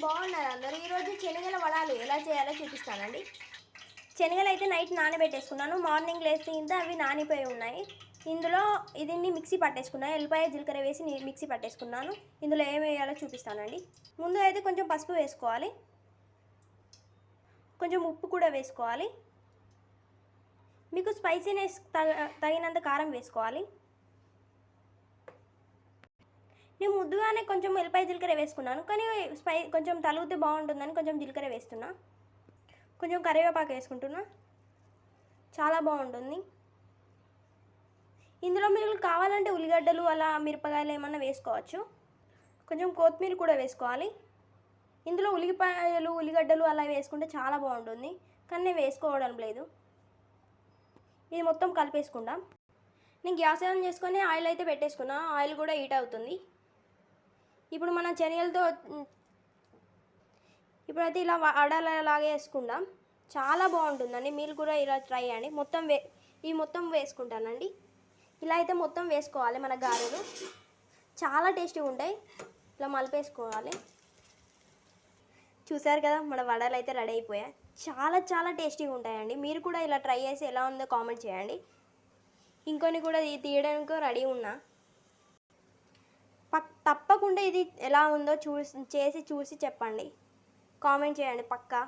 బాగున్నారు అందరూ. ఈరోజు శనగల వడాలు ఎలా చేయాలో చూపిస్తానండి. శనగలు అయితే నైట్ నానబెట్టేసుకున్నాను. మార్నింగ్ లేస్తే ఇంత అవి నానిపోయి ఉన్నాయి. ఇందులో ఇదిన్ని మిక్సీ పట్టేసుకున్నాను ఎల్లిపాయ జీలకర్ర వేసి మిక్సీ పట్టేసుకున్నాను. ఇందులో ఏం వేయాలో చూపిస్తానండి. ముందు అయితే కొంచెం పసుపు వేసుకోవాలి. కొంచెం ఉప్పు కూడా వేసుకోవాలి. మీకు స్పైసీనెస్ తగ తగినంత కారం వేసుకోవాలి. నేను ముద్దుగానే కొంచెం ఎల్లిపాయ జీలకర్ర వేసుకున్నాను. కానీ స్పై కొంచెం తలుగుతే బాగుంటుందని కొంచెం జీలకర్ర వేస్తున్నా. కొంచెం కరివేపాకు వేసుకుంటున్నా. చాలా బాగుంటుంది. ఇందులో మీరు కావాలంటే ఉల్లిగడ్డలు అలా మిరపకాయలు ఏమన్నా వేసుకోవచ్చు. కొంచెం కొత్తిమీర కూడా వేసుకోవాలి. ఇందులో ఉల్లిపాయలు ఉల్లిగడ్డలు అలా వేసుకుంటే చాలా బాగుంటుంది. కానీ నేను వేసుకోవడం లేదు. ఇది మొత్తం కలిపేసుకుందాం. నేను గ్యాస్ ఆన్ చేసుకొని ఆయిల్ అయితే పెట్టేసుకున్నా. ఆయిల్ కూడా హీట్ అవుతుంది. ఇప్పుడు మన చర్యలతో ఇప్పుడైతే ఇలా అడలలాగా వేసుకుందాం. చాలా బాగుంటుందండి. మీరు కూడా ఇలా ట్రై చేయండి. మొత్తం వే ఇవి మొత్తం వేసుకుంటానండి. ఇలా అయితే మొత్తం వేసుకోవాలి మన గారెలు. చాలా టేస్టీగా ఉంటాయి. ఇలా మలిపేసుకోవాలి. చూసారు కదా మన వడలు అయితే రెడీ అయిపోయాయి. చాలా చాలా టేస్టీగా ఉంటాయండి. మీరు కూడా ఇలా ట్రై చేసి ఎలా ఉందో కామెంట్ చేయండి. ఇంకొని కూడా ఇది తీయడానికి రెడీ ఉన్నా. పక్ తప్పకుండా ఇది ఎలా ఉందో చూసి చేసి చూసి చెప్పండి. కామెంట్ చేయండి పక్కా.